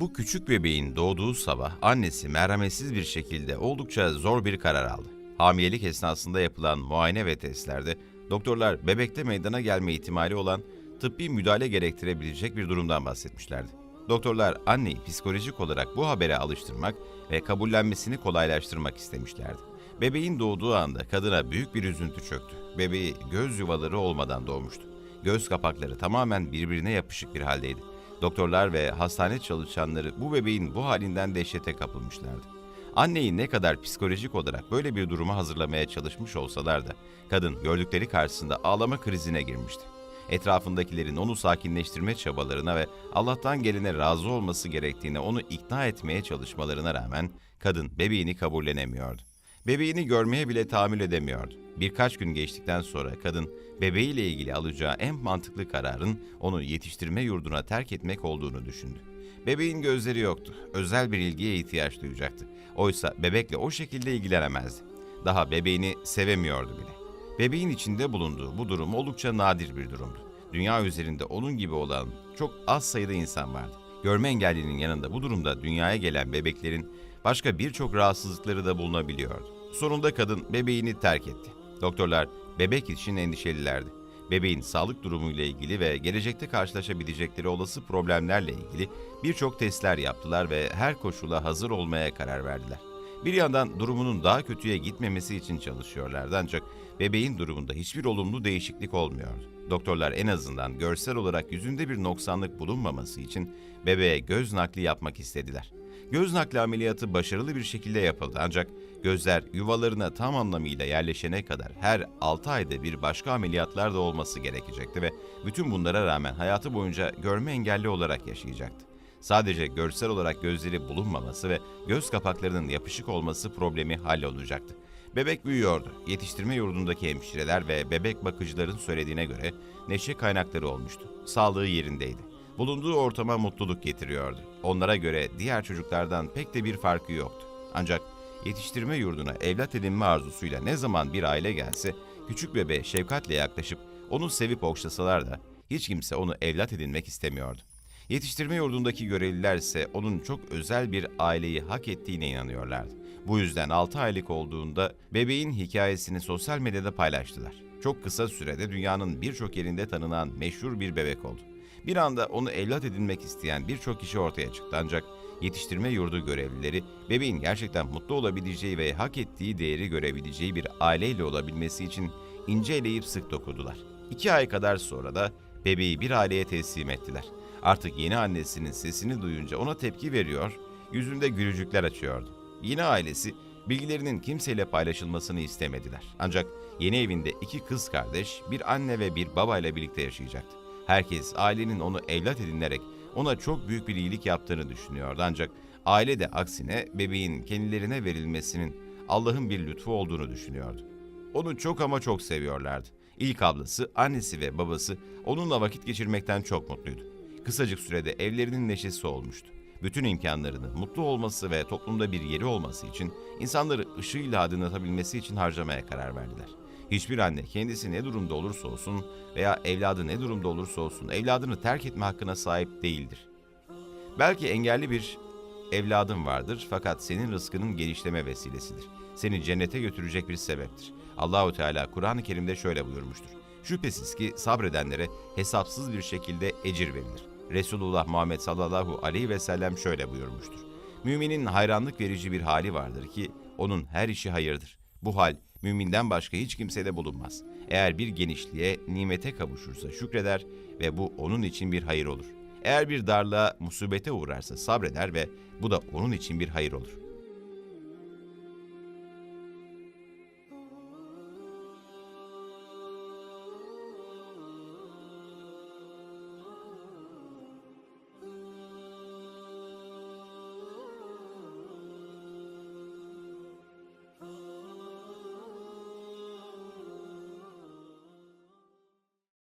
Bu küçük bebeğin doğduğu sabah annesi merhametsiz bir şekilde oldukça zor bir karar aldı. Hamilelik esnasında yapılan muayene ve testlerde doktorlar bebekte meydana gelme ihtimali olan tıbbi müdahale gerektirebilecek bir durumdan bahsetmişlerdi. Doktorlar anneyi psikolojik olarak bu habere alıştırmak ve kabullenmesini kolaylaştırmak istemişlerdi. Bebeğin doğduğu anda kadına büyük bir üzüntü çöktü. Bebeği göz yuvaları olmadan doğmuştu. Göz kapakları tamamen birbirine yapışık bir haldeydi. Doktorlar ve hastane çalışanları bu bebeğin bu halinden dehşete kapılmışlardı. Anneyi ne kadar psikolojik olarak böyle bir duruma hazırlamaya çalışmış olsalar da kadın gördükleri karşısında ağlama krizine girmişti. Etrafındakilerin onu sakinleştirme çabalarına ve Allah'tan gelene razı olması gerektiğine onu ikna etmeye çalışmalarına rağmen kadın bebeğini kabullenemiyordu. Bebeğini görmeye bile tahammül edemiyordu. Birkaç gün geçtikten sonra kadın bebeğiyle ilgili alacağı en mantıklı kararın onu yetiştirme yurduna terk etmek olduğunu düşündü. Bebeğin gözleri yoktu. Özel bir ilgiye ihtiyaç duyacaktı. Oysa bebekle o şekilde ilgilenemezdi. Daha bebeğini sevemiyordu bile. Bebeğin içinde bulunduğu bu durum oldukça nadir bir durumdu. Dünya üzerinde onun gibi olan çok az sayıda insan vardı. Görme engellinin yanında bu durumda dünyaya gelen bebeklerin başka birçok rahatsızlıkları da bulunabiliyordu. Sonunda kadın bebeğini terk etti. Doktorlar bebek için endişelilerdi. Bebeğin sağlık durumuyla ilgili ve gelecekte karşılaşabilecekleri olası problemlerle ilgili birçok testler yaptılar ve her koşula hazır olmaya karar verdiler. Bir yandan durumunun daha kötüye gitmemesi için çalışıyorlardı ancak bebeğin durumunda hiçbir olumlu değişiklik olmuyordu. Doktorlar en azından görsel olarak yüzünde bir noksanlık bulunmaması için bebeğe göz nakli yapmak istediler. Göz nakli ameliyatı başarılı bir şekilde yapıldı ancak gözler yuvalarına tam anlamıyla yerleşene kadar her 6 ayda bir başka ameliyatlar da olması gerekecekti ve bütün bunlara rağmen hayatı boyunca görme engelli olarak yaşayacaktı. Sadece görsel olarak gözleri bulunmaması ve göz kapaklarının yapışık olması problemi hallolacaktı. Bebek büyüyordu. Yetiştirme yurdundaki hemşireler ve bebek bakıcıların söylediğine göre neşe kaynakları olmuştu. Sağlığı yerindeydi. Bulunduğu ortama mutluluk getiriyordu. Onlara göre diğer çocuklardan pek de bir farkı yoktu. Ancak yetiştirme yurduna evlat edinme arzusuyla ne zaman bir aile gelse, küçük bebeğe şefkatle yaklaşıp onu sevip okşasalar da hiç kimse onu evlat edinmek istemiyordu. Yetiştirme yurdundaki görevliler ise onun çok özel bir aileyi hak ettiğine inanıyorlardı. Bu yüzden 6 aylık olduğunda bebeğin hikayesini sosyal medyada paylaştılar. Çok kısa sürede dünyanın birçok yerinde tanınan meşhur bir bebek oldu. Bir anda onu evlat edinmek isteyen birçok kişi ortaya çıktı ancak yetiştirme yurdu görevlileri bebeğin gerçekten mutlu olabileceği ve hak ettiği değeri görebileceği bir aileyle olabilmesi için ince eleyip sık dokudular. İki ay kadar sonra da bebeği bir aileye teslim ettiler. Artık yeni annesinin sesini duyunca ona tepki veriyor, yüzünde gülücükler açıyordu. Yeni ailesi bilgilerinin kimseyle paylaşılmasını istemediler. Ancak yeni evinde iki kız kardeş, bir anne ve bir babayla birlikte yaşayacaktı. Herkes ailenin onu evlat edinerek ona çok büyük bir iyilik yaptığını düşünüyordu. Ancak aile de aksine bebeğin kendilerine verilmesinin Allah'ın bir lütfu olduğunu düşünüyordu. Onu çok ama çok seviyorlardı. İlk ablası, annesi ve babası onunla vakit geçirmekten çok mutluydu. Kısacık sürede evlerinin neşesi olmuştu. Bütün imkanlarını, mutlu olması ve toplumda bir yeri olması için insanları ışığıyla aydınlatabilmesi için harcamaya karar verdiler. Hiçbir anne kendisi ne durumda olursa olsun veya evladı ne durumda olursa olsun evladını terk etme hakkına sahip değildir. Belki engelli bir evladın vardır fakat senin rızkının genişleme vesilesidir. Seni cennete götürecek bir sebeptir. Allahu Teala Kur'an-ı Kerim'de şöyle buyurmuştur. Şüphesiz ki sabredenlere hesapsız bir şekilde ecir verilir. Resulullah Muhammed sallallahu aleyhi ve sellem şöyle buyurmuştur. Müminin hayranlık verici bir hali vardır ki onun her işi hayırdır. Bu hal müminden başka hiç kimsede bulunmaz. Eğer bir genişliğe, nimete kavuşursa şükreder ve bu onun için bir hayır olur. Eğer bir darlığa, musibete uğrarsa sabreder ve bu da onun için bir hayır olur.